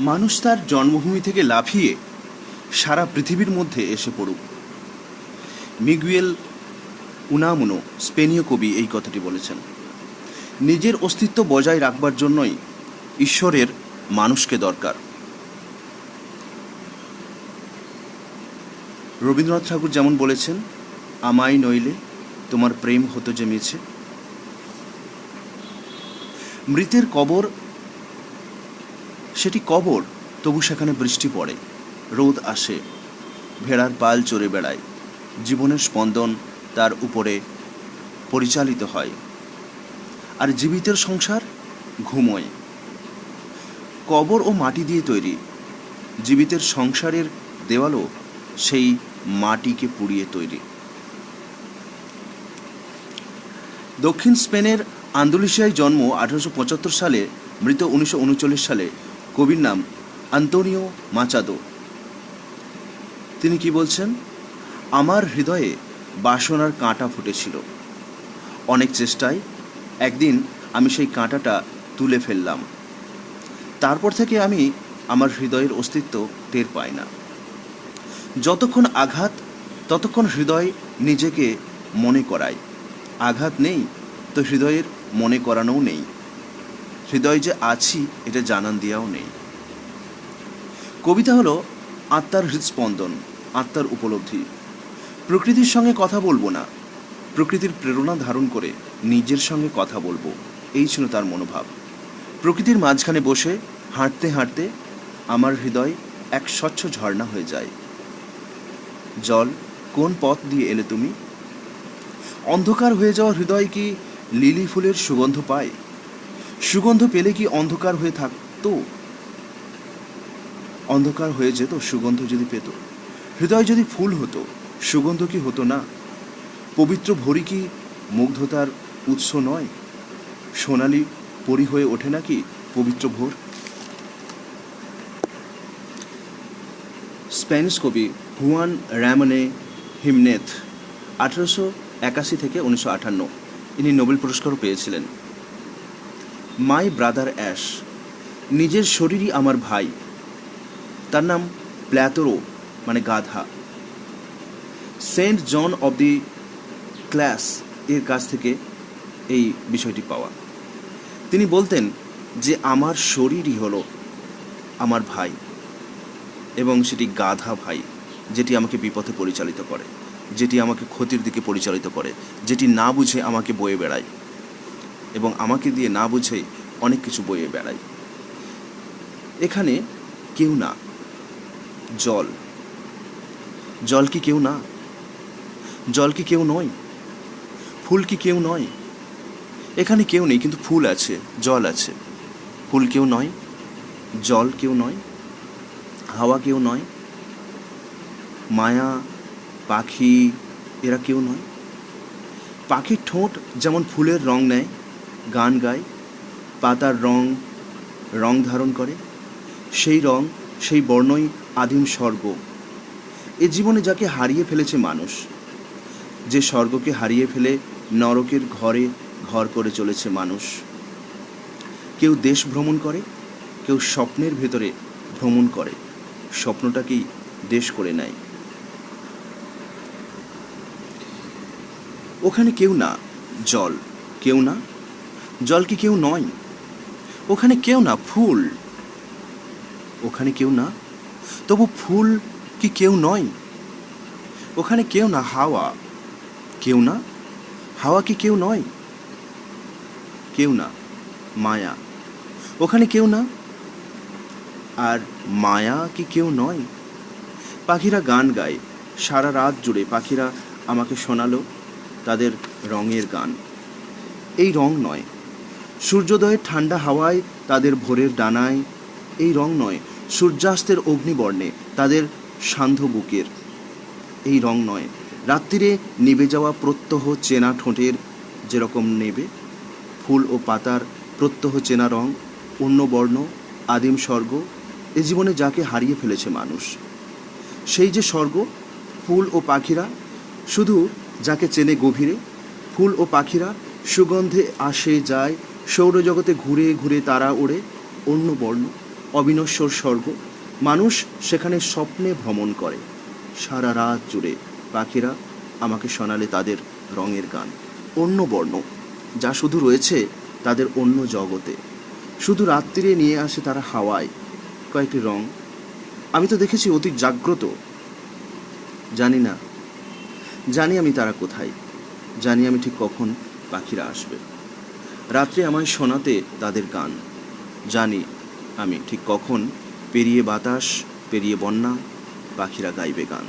মানুষ তার জন্মভূমি থেকে লাফিয়ে সারা পৃথিবীর মধ্যে এসে পড়ুক। মিগুয়েল উনামুনো, স্পেনীয় কবি, এই কথাটি বলেছেন, নিজের অস্তিত্ব বজায় রাখবার জন্যই ঈশ্বরের মানুষকে দরকার। রবীন্দ্রনাথ ঠাকুর যেমন বলেছেন, আমায় নইলে তোমার প্রেম হতো যে মৃতের কবর সেটি কবর, তবু সেখানে বৃষ্টি পড়ে, রোদ আসে। ভেড়ার পাল চড়ে বেড়ায়। জীবনের স্পন্দন তার উপরে পরিচালিত হয়। আর জীবিতের সংসার ঘুমোয়। কবর ও মাটি দিয়ে তৈরি। জীবিতের সংসারের দেওয়ালও সেই মাটিকে পুড়িয়ে তৈরি। দক্ষিণ স্পেনের আন্দোলিশিয়ায় জন্ম আঠারোশো পঁচাত্তর সালে, মৃত উনিশশো উনচল্লিশ সালে কবির নাম আন্তোনিও মাচাদো। তিনি কি বলছেন? আমার হৃদয়ে বাসনার কাঁটা ফুটেছিল। অনেক চেষ্টায় একদিন আমি সেই কাঁটাটা তুলে ফেললাম। তারপর থেকে আমি আমার হৃদয়ের অস্তিত্ব টের পাই না। যতক্ষণ আঘাত, ততক্ষণ হৃদয় নিজেকে মনে করায়। আঘাত নেই, তো হৃদয়ের মনে করানোও নেই। হৃদয় যে আছি, এটা জানান দেওয়াও নেই। কবিতা হলো আত্মার হৃদস্পন্দন, আত্মার উপলব্ধি। প্রকৃতির সঙ্গে কথা বলব না। প্রকৃতির প্রেরণা ধারণ করে নিজের সঙ্গে কথা বলব। এই ছিল তার মনোভাব। প্রকৃতির মাঝখানে বসে হাঁটতে হাঁটতে আমার হৃদয় এক স্বচ্ছ ঝর্ণা হয়ে যায়। জল কোন পথ দিয়ে এলে তুমি? অন্ধকার হয়ে যাওয়া হৃদয় কি লিলি ফুলের সুগন্ধ পায়? সুগন্ধ পেলে কি অন্ধকার হয়ে থাকতো? অন্ধকার হয়ে যেত, সুগন্ধ যদি পেত। হৃদয় যদি ফুল হতো, সুগন্ধ কি হতো না? পবিত্র ভরি কি মুগ্ধতার উৎস নয়? সোনালি পরি হয়ে ওঠে নাকি পবিত্র ভোর? স্প্যানিশ কবি হুয়ান র্যামনে হিমনেথ, আঠারোশো একাশি থেকে উনিশশো আটান্ন ইনি নোবেল পুরস্কারও পেয়েছিলেন। মাই ব্রাদার অ্যাশ নিজের শরীরই আমার ভাই। তার নাম প্ল্যাতোরো মানে গাধা। Saint John of the Cross এর কাছ থেকে এই বিষয়টি পাওয়া। তিনি বলতেন যে, আমার শরীরই হলো আমার ভাই এবং সেটি গাধা ভাই, যেটি আমাকে বিপথে পরিচালিত করে, যেটি আমাকে ক্ষতির দিকে পরিচালিত করে, যেটি না বুঝে আমাকে বয়ে বেড়ায়। এবং আমাকে দিয়ে না বুঝে অনেক কিছু বয়ে বেড়ায় এখানে কেউ না। জল। জল কি কেউ না? জল কি কেউ নয়? ফুল কি কেউ নয়? এখানে কেউ নেই, কিন্তু ফুল আছে, জল আছে। ফুল কেউ নয়, জল কেউ নয়, হাওয়া কেউ নয়, মায়া, পাখি, এরা কেউ নয়। পাখির ঠোঁট যেমন ফুলের রং নেয় গান গায়, পাতার রং রং ধারণ করে, সেই রং, সেই বর্ণই আদিম স্বর্গ। এ জীবনে যাকে হারিয়ে ফেলেছে মানুষ, যে স্বর্গকে হারিয়ে ফেলে নরকের ঘরে ঘর করে চলেছে মানুষ। কেউ দেশ ভ্রমণ করে, কেউ স্বপ্নের ভেতরে ভ্রমণ করে, স্বপ্নটাকেই দেশ করে নেয়। ওখানে কেউ না, জল, কেউ না জল কি কেউ নয়? ওখানে কেউ না ফুল। ওখানে কেউ না? তবু ফুল কি কেউ নয়? ওখানে কেউ না হাওয়া। কেউ না? হাওয়া কি কেউ নয়? কেউ না। মায়া। ওখানে কেউ না? আর মায়া কি কেউ নয়? পাখিরা গান গায়। সারা রাত জুড়ে পাখিরা আমাকে শোনালো তাদের রঙের গান। এই রং নয়। সূর্যোদয়ের ঠান্ডা হাওয়ায় তাদের ভোরের ডানায়, এই রং নয়, সূর্যাস্তের অগ্নিবর্ণে তাদের সান্ধ্য বুকের, এই রং নয়। রাত্রিরে নিভে যাওয়া প্রত্যহ চেনা ঠোঁটের যেরকম নেবে, ফুল ও পাতার প্রত্যহ চেনা রং, অন্য বর্ণ, আদিম স্বর্গ, এ জীবনে যাকে হারিয়ে ফেলেছে মানুষ। সেই যে স্বর্গ, ফুল ও পাখিরা, শুধু যাকে চেনে গভীরে, ফুল ও পাখিরা সুগন্ধে আসে যায় সৌরজগতে ঘুরে ঘুরে তারা ওড়ে অন্য বর্ণ, অবিনশ্বর স্বর্গ। মানুষ সেখানে স্বপ্নে ভ্রমণ করে। সারা রাত জুড়ে পাখিরা আমাকে শোনালে তাদের রঙের গান। অন্য বর্ণ, যা শুধু রয়েছে তাদের অন্য জগতে। শুধু রাত্রিরে নিয়ে আসে তারা হাওয়ায় কয়েকটি রং। আমি তো দেখেছি অতি জাগ্রত। জানি না, জানি আমি তারা কোথায়। জানি আমি ঠিক কখন পাখিরা আসবে। রাত্রে আমায় শোনাতে তাদের গান। জানি আমি ঠিক কখন পেরিয়ে বাতাস, পেরিয়ে বন্যা, পাখিরা গাইবে গান।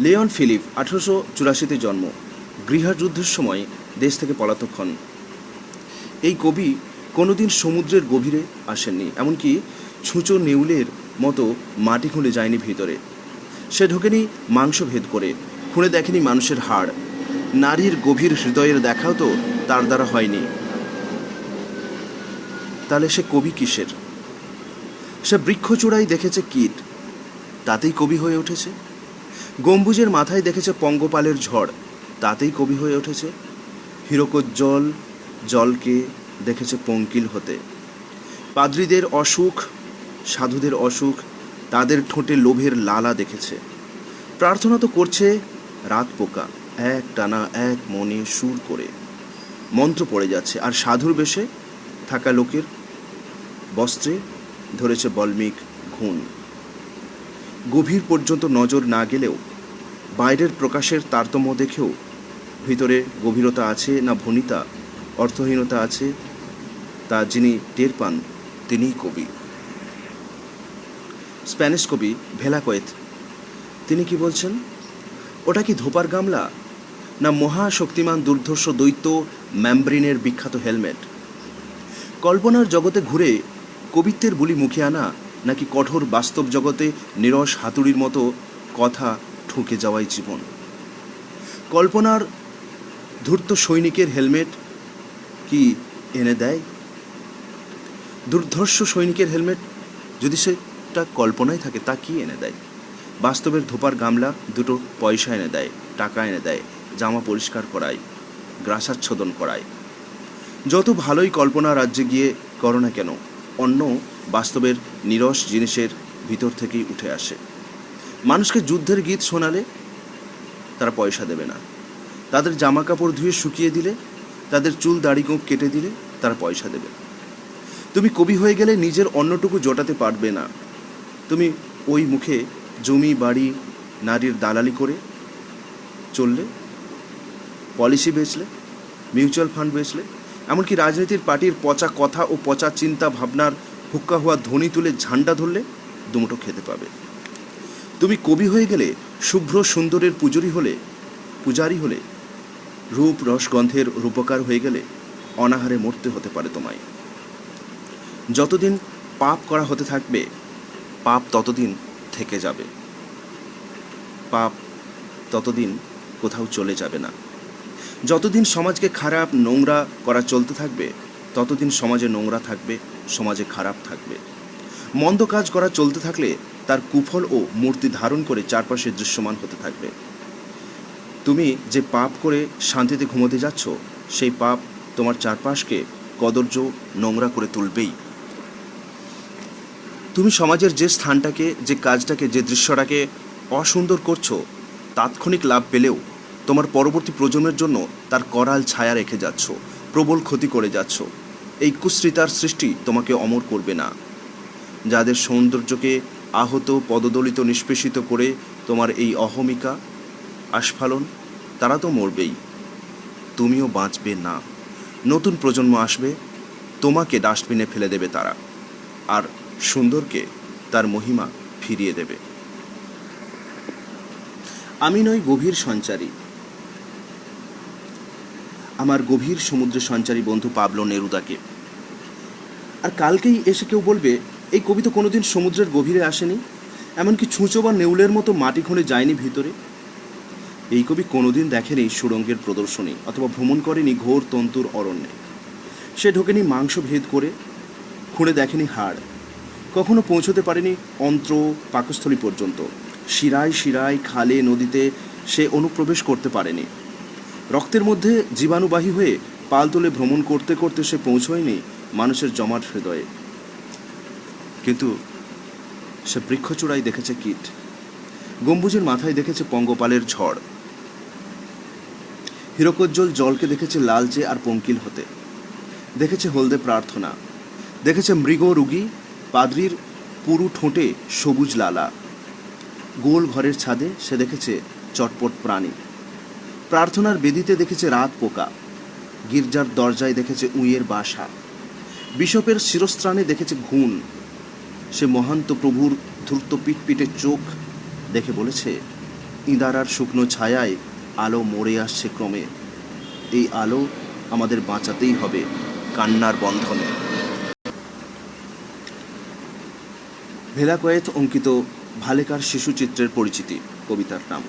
লিওন ফিলিপ, আঠারোশো চুরাশিতে জন্ম। গৃহযুদ্ধের সময় দেশ থেকে পলাতক হন। এই কবি কোনোদিন সমুদ্রের গভীরে আসেননি, এমনকি ছুঁচো নেউলের মতো মাটি খুঁড়ে যায়নি ভিতরে। সে ঢোকেনি মাংস ভেদ করে। খুঁড়ে দেখেনি মানুষের হাড়। নারীর গভীর হৃদয়ের দেখাও তো তার দ্বারা হয়নি। তাহলে সে কবি কিসের? সে বৃক্ষচূড়াই দেখেছে কীট। তাতেই কবি হয়ে উঠেছে। গম্বুজের মাথায় দেখেছে পঙ্গপালের ঝড়। তাতেই কবি হয়ে উঠেছে। হিরকোজ্জ্বল জলকে দেখেছে পঙ্কিল হতে। পাদ্রীদের অসুখ, সাধুদের অসুখ, তাদের ঠোঁটে লোভের লালা দেখেছে। প্রার্থনা তো করছে রাত পোকা, এক টানা এক মনে সুর করে। মন্ত্র পড়ে যাচ্ছে, আর সাধুর বেশে থাকা লোকের বস্ত্রে ধরেছে বল্মিক ঘুণ। গভীর পর্যন্ত নজর না গেলেও বাইরের প্রকাশের তারতম্য দেখেও ভিতরে গভীরতা আছে না ভনিতা, অর্থহীনতা আছে তা যিনি টের পান, তিনিই কবি। স্প্যানিশ কবি ভেলাকয়েত তিনি কি বলছেন? ওটা কি ধোপার গামলা? না মহাশক্তিমান দুর্ধর্ষ দৈত্য ম্যামব্রিনের বিখ্যাত হেলমেট? কল্পনার জগতে ঘুরে কবিত্বের বুলি মুখে আনা, নাকি কঠোর বাস্তব জগতে নিরস হাতুড়ির মতো কথা ঠুকে যাওয়াই জীবন? কল্পনার ধূর্ত সৈনিকের হেলমেট কি এনে দেয়? দুর্ধর্ষ সৈনিকের হেলমেট, যদি সেটা কল্পনায় থাকে, তা কি এনে দেয়? বাস্তবের ধোপার গামলা দুটো পয়সা এনে দেয়, টাকা এনে দেয়, জামা পরিষ্কার করায়, গ্রাসাচ্ছদন করায়। যত ভালোই কল্পনা রাজ্যে গিয়ে করো না কেন, অন্য বাস্তবের নিরস জিনিসের ভিতর থেকেই উঠে আসে। মানুষকে যুদ্ধের গীত শোনালে তারা পয়সা দেবে না। তাদের জামা কাপড় ধুয়ে শুকিয়ে দিলে, তাদের চুল দাড়ি গোঁপ কেটে দিলে তারা পয়সা দেবে। তুমি কবি হয়ে গেলে নিজের অন্যটুকু জোটাতে পারবে না। তুমি ওই মুখে জমি, বাড়ি, নারীর দালালি করে চললে পলিসি বেচলে মিউচুয়াল ফান্ড বেচলে, এমনকি রাজনীতির পার্টির পচা কথা ও পচা চিন্তা ভাবনার হুক্কা হওয়া ধ্বনি তুলে ঝান্ডা ধরলে দুমুটো খেতে পাবে। তুমি কবি হয়ে গেলে, শুভ্র সুন্দরের পুজোরি হলে, পূজারি হলে, রূপ রসগন্ধের রূপকার হয়ে গেলে অনাহারে মরতে হতে পারে তোমায়। যতদিন পাপ করা হতে থাকবে, পাপ ততদিন থেকে যাবে। পাপ ততদিন কোথাও চলে যাবে না। যতদিন সমাজকে খারাপ নোংরা করা চলতে থাকবে, ততদিন সমাজে নোংরা থাকবে, সমাজে খারাপ থাকবে। মন্দ কাজ করা চলতে থাকলে তার কুফল ও মূর্তি ধারণ করে চারপাশে দৃশ্যমান হতে থাকবে। তুমি যে পাপ করে শান্তিতে ঘুমোতে যাচ্ছ, সেই পাপ তোমার চারপাশকে কদর্য নোংরা করে তুলবেই। তুমি সমাজের যে স্থানটাকে, যে কাজটাকে, যে দৃশ্যটাকে অসুন্দর করছ, তাৎক্ষণিক লাভ পেলেও তোমার পরবর্তী প্রজন্মের জন্য তার করাল ছায়া রেখে যাচ্ছ, প্রবল ক্ষতি করে যাচ্ছ। এই কুশ্রিতার সৃষ্টি তোমাকে অমর করবে না। যাদের সৌন্দর্যকে আহত, পদদলিত, নিষ্পেষিত করে তোমার এই অহমিকা আস্ফালন, তারা তো মরবেই। তুমিও বাঁচবে না। নতুন প্রজন্ম আসবে, তোমাকে ডাস্টবিনে ফেলে দেবে তারা। আর সুন্দরকে তার মহিমা ফিরিয়ে দেবে। আমি নই গভীর সঞ্চারী। আমার গভীর সমুদ্রে সঞ্চারী বন্ধু পাবলো নেরুদাকে। আর কালকেই এসে কেউ বলবে, এই কবি তো কোনোদিন সমুদ্রের গভীরে আসেনি? এমনকি ছুঁচো বা নেউলের মতো মাটি খুঁড়ে যায়নি ভিতরে? এই কবি কোনোদিন দেখেনি সুরঙ্গের প্রদর্শনী, অথবা ভ্রমণ করেনি ঘোর তন্তুর অরণ্যে। সে ঢোকেনি মাংস ভেদ করে, খুঁড়ে দেখেনি হাড়। কখনো পৌঁছতে পারেনি অন্ত্র পাকস্থলী পর্যন্ত। শিরায় শিরায় খালে নদীতে সে অনুপ্রবেশ করতে পারেনি। রক্তের মধ্যে জীবাণুবাহী হয়ে পাল তুলে ভ্রমণ করতে করতে সে পৌঁছয়নি মানুষের জমাট হৃদয়ে। কিন্তু সে বৃক্ষচূড়ায় দেখেছে কীট। গম্বুজের মাথায় দেখেছে পঙ্গপালের ঝড়। হীরকোজ্জ্বল জলকে দেখেছে লালচে আর পঙ্কিল হতে। দেখেছে হলদে প্রার্থনা। দেখেছে মৃগ রুগী পাদ্রির পুরু ঠোঁটে সবুজ লালা। গোল ঘরের ছাদে সে দেখেছে চটপট প্রাণী। প্রার্থনার বেদিতে দেখেছে রাত পোকা। গির্জার দরজায় দেখেছে উঁইয়ের বাসা। বিশপের শিরস্ত্রাণে দেখেছে ঘুণ। সে মহান্ত প্রভুর ধূর্ত পিটপিটে চোখ দেখে বলেছে ইঁদারার শুকনো ছায়ায় আলো মরে আসছে ক্রমে। এই আলো আমাদের বাঁচাতেই হবে কান্নার বন্ধনে। ভেলাকয়েত অঙ্কিত ভালেকার শিশুচিত্রের পরিচিতি, কবিতার নাম।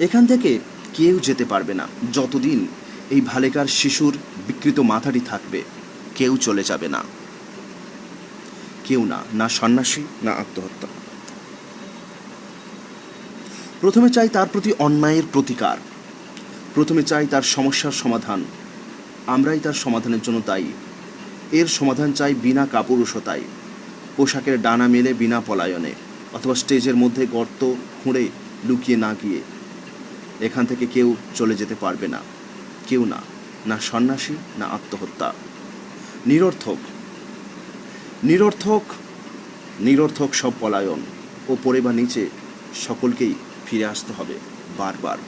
এখান থেকে কেউ যেতে পারবে না। যতদিন এই ভালেকার শিশুর বিকৃত মাথাটি থাকবে, কেউ চলে যাবে না। কেউ না না সন্ন্যাসী, না আত্মহত্যা। প্রথমে চাই তার প্রতি অন্যায়ের প্রতিকার। প্রথমে চাই তার সমস্যার সমাধান। আমরাই তার সমাধানের জন্য দায়ী। এর সমাধান চাই বিনা কাপুরুষতায়। পোশাকের ডানা মেলে বিনা পলায়নে, অথবা স্টেজের মধ্যে গর্ত খুঁড়ে লুকিয়ে না গিয়ে। এখান থেকে কেউ চলে যেতে পারবে না। কেউ না না সন্ন্যাসী, না আত্মহত্যা। নিরর্থক। নিরর্থক নিরর্থক সব পলায়ন ওপরে বা নিচে সকলকেই ফিরে আসতে হবে বারবার।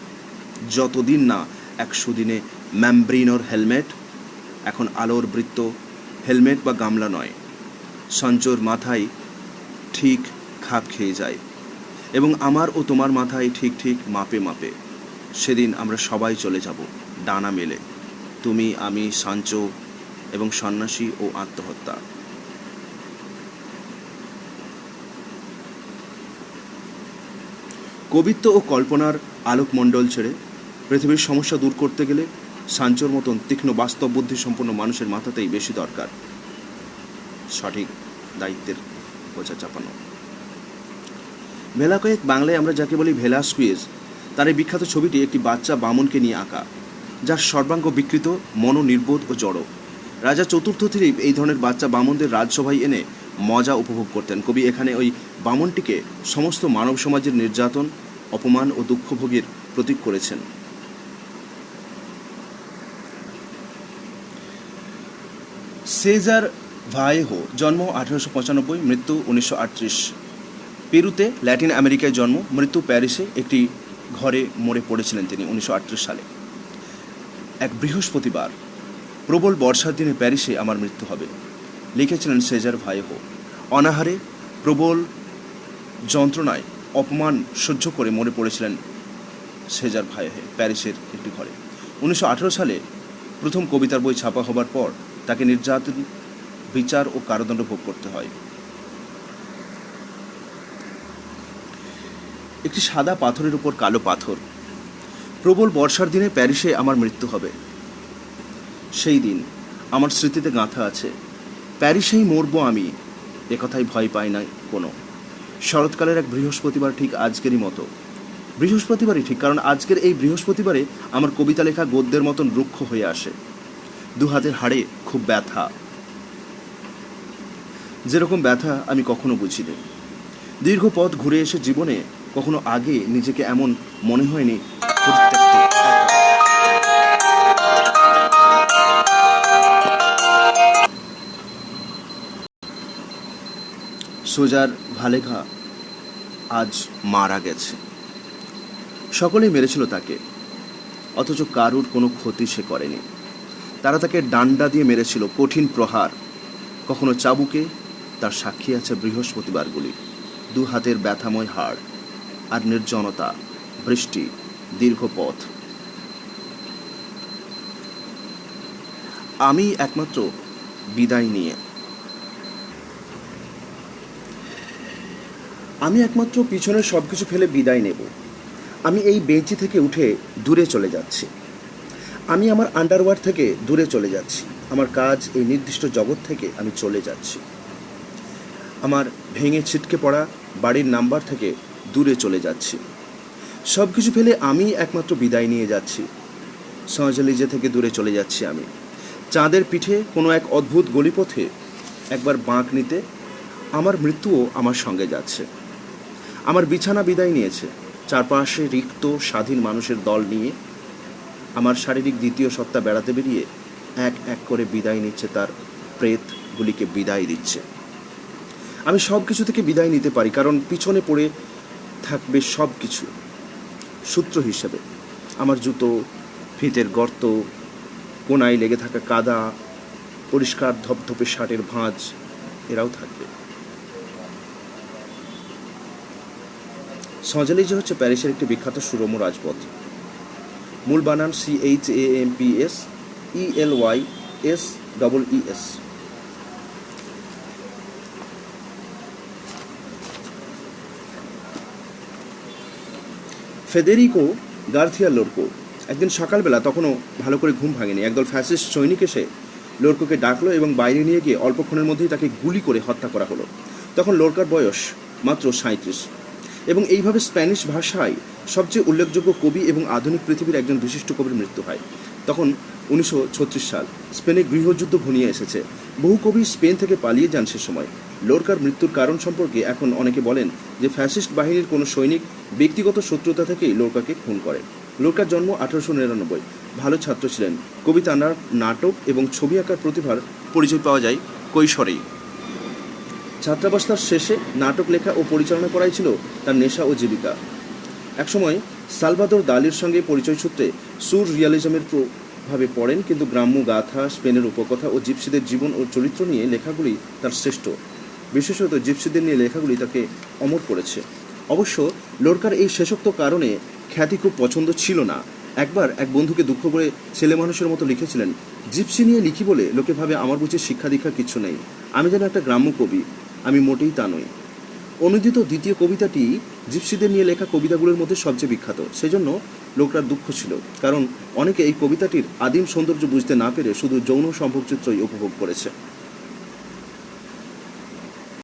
যতদিন না এক সুদিনে ম্যামব্রিনোর হেলমেট, এখন আলোর বৃত্ত, হেলমেট বা গামলা নয়। সঞ্চোর মাথায় ঠিক খাপ খেয়ে যায় এবং আমার ও তোমার মাথায় ঠিক ঠিক মাপে মাপে। সেদিন আমরা সবাই চলে যাব ডানা মেলে। তুমি, আমি, সাঞ্চো এবং সন্ন্যাসী ও আত্মহত্যা। কবিত্ব ও কল্পনার আলোকমণ্ডল ছেড়ে পৃথিবীর সমস্যা দূর করতে গেলে সাঞ্চোর মতন তীক্ষ্ণ বাস্তব বুদ্ধি সম্পন্ন মানুষের মাথাতেই বেশি দরকার। সঠিক দায়িত্বের বোঝা চাপানো। ভেলা কয়েক বাংলায় আমরা যাকে বলি ভেলা স্কুইজ তার এই বিখ্যাত ছবিটি একটি বাচ্চা বামনকে নিয়ে আঁকা, যার সর্বাঙ্গ বিকৃত, মনোনির্বোধ ও জড়ো। রাজা চতুর্থ দিলীপ এই ধরনের বাচ্চা বামনদের রাজসভায় এনে মজা উপভোগ করতেন। কবি এখানে ওই বামনটিকে সমস্ত মানব সমাজের নির্যাতন, অপমান ও দুঃখভোগের প্রতীক করেছেন। সেজার ভাইহো জন্ম আঠারোশো পঁচানব্বই, মৃত্যু উনিশশো আটত্রিশ। পেরুতে ল্যাটিন আমেরিকায় জন্ম, মৃত্যু প্যারিসে একটি ঘরে মরে পড়েছিলেন তিনি উনিশশো আটত্রিশ সালে। এক বৃহস্পতিবার, প্রবল বর্ষার দিনে প্যারিসে আমার মৃত্যু হবে, লিখেছিলেন সেজার ভাইহো অনাহারে প্রবল যন্ত্রণায় অপমান সহ্য করে মরে পড়েছিলেন সেজার ভাইহে প্যারিসের একটি ঘরে। উনিশশো আঠেরো সালে প্রথম কবিতার বই ছাপা হবার পর তাকে নির্যাতন বিচার ও কারাদণ্ড ভোগ করতে হয়। একটি সাদা পাথরের উপর কালো পাথর। প্রবল বর্ষার দিনে প্যারিসে আমার মৃত্যু হবে। সেই দিন আমার স্মৃতিতে গাঁথা আছে, প্যারিসেই মরবো আমি। একথাই ভয় পাই না কোনো। শরৎকালের এক বৃহস্পতিবার ঠিক আজকেরই মতো। বৃহস্পতিবারই ঠিক, কারণ আজকের এই বৃহস্পতিবারে আমার কবিতা লেখা গদ্যের মতন রুক্ষ হয়ে আসে। দু হাতের হাড়ে খুব ব্যথা। যেরকম ব্যথা আমি কখনো বুঝিনি। দীর্ঘ পথ ঘুরে এসে জীবনে কখনো আগে নিজেকে এমন মনে হয়নি সোজার ভালেখা আজ মারা গেছে। সকলেই মেরেছিল তাকে, অথচ কারুর কোনো ক্ষতি সে করেনি। তারা তাকে ডান্ডা দিয়ে মেরেছিল কঠিন প্রহার, কখনো চাবুকে তার সাক্ষী আছে বৃহস্পতিবারগুলি। দু হাতের ব্যথাময় হাড় আর নির্জনতা, বৃষ্টি, দীর্ঘ পথ। আমি একমাত্র বিদায় নিয়ে। আমি একমাত্র পিছনের সব কিছু ফেলে বিদায় নেব। আমি এই বেঞ্চি থেকে উঠে দূরে চলে যাচ্ছি। আমি আমার আন্ডারওয়ার থেকে দূরে চলে যাচ্ছি। আমার কাজ এই নির্দিষ্ট জগৎ থেকে আমি চলে যাচ্ছি। আমার ভেঙে ছিটকে পড়া বাড়ির নাম্বার থেকে দূরে চলে যাচ্ছি। সব কিছু ফেলে আমি একমাত্র বিদায় নিয়ে যাচ্ছি। সহজালিজে থেকে দূরে চলে যাচ্ছি আমি। চাঁদের পিঠে কোনো এক অদ্ভুত গলিপথে একবার বাঁক নিতে আমার মৃত্যুও আমার সঙ্গে যাচ্ছে। আমার বিছানা বিদায় নিয়েছে। চারপাশে রিক্ত, স্বাধীন মানুষের দল নিয়ে আমার শারীরিক দ্বিতীয় সত্তা বেড়াতে বেরিয়ে এক এক করে বিদায় নিচ্ছে তার প্রেতগুলিকে বিদায় দিচ্ছে। আমি সব কিছু থেকে বিদায় নিতে পারি, কারণ পিছনে পড়ে থাকবে সব কিছু সূত্র হিসেবে, আমার জুতো, ফিতের গর্ত, কোনায় লেগে থাকা কাদা, পরিষ্কার ধপধপে শার্টের ভাঁজ, এরাও থাকবে। সজালিজে হচ্ছে প্যারিসের একটি বিখ্যাত সুরম রাজপথ। মূল বানান C H A M P S E L Y S double E S Federico Garcia Lorca একদিন সকালবেলা তখনও ভালো করে ঘুম ভাঙেনি। একদল ফ্যাসিস্ট সৈনিক এসে লোরকোকে ডাকলো এবং বাইরে নিয়ে গিয়ে অল্পক্ষণের মধ্যেই তাকে গুলি করে হত্যা করা হলো। তখন লোরকার বয়স মাত্র সাঁত্রিশ এবং এইভাবে স্প্যানিশ ভাষায় সবচেয়ে উল্লেখযোগ্য কবি এবং আধুনিক পৃথিবীর একজন বিশিষ্ট কবির মৃত্যু হয়। তখন উনিশশো ছত্রিশ সাল স্পেনে গৃহযুদ্ধ ঘনিয়ে এসেছে। বহু কবি স্পেন থেকে পালিয়ে যান সে সময়। লোরকার মৃত্যুর কারণ সম্পর্কে এখন অনেকে বলেন যে ফ্যাসিস্ট বাহিনীর কোনো সৈনিক ব্যক্তিগত শত্রুতা থেকেই লোরকাকে খুন করে। লোরকার জন্ম আঠারোশো নিরানব্বই। ভালো ছাত্র ছিলেন। কবিতা নাটক এবং ছবি আঁকার প্রতিভার পরিচয় পাওয়া যায় কৈশোরেই। ছাত্রাবস্থার শেষে নাটক লেখা ও পরিচালনা করাই ছিল তার নেশা ও জীবিকা। একসময় সালভাদর দালির সঙ্গে পরিচয় সূত্রে সুর রিয়ালিজমের প্রভাবে পড়েন, কিন্তু গ্রাম্য গাথা, স্পেনের উপকথা ও জিপসিদের জীবন ও চরিত্র নিয়ে লেখাগুলি তার শ্রেষ্ঠ। বিশেষত জিপসিদের নিয়ে লেখাগুলি তাকে অমর করেছে। অবশ্য লোরকার এই শেষোক্ত কারণে খ্যাতি খুব পছন্দ ছিল না। একবার এক বন্ধুকে দুঃখ করে ছেলে মানুষের মতো লিখেছিলেন, জিপসি নিয়ে লিখি বলে লোকে ভাবে আমার বুঝে শিক্ষা দীক্ষা কিছু নেই। আমি যেন একটা গ্রাম্য কবি, আমি মোটেই তা নই। অনুদিত দ্বিতীয় কবিতাটি জিপসিদের নিয়ে লেখা কবিতাগুলোর মধ্যে সবচেয়ে বিখ্যাত। সেজন্য লোকটার দুঃখ ছিল, কারণ অনেকে এই কবিতাটির আদিম সৌন্দর্য বুঝতে না পেরে শুধু যৌন সম্ভোগচিত্রই উপভোগ করেছে।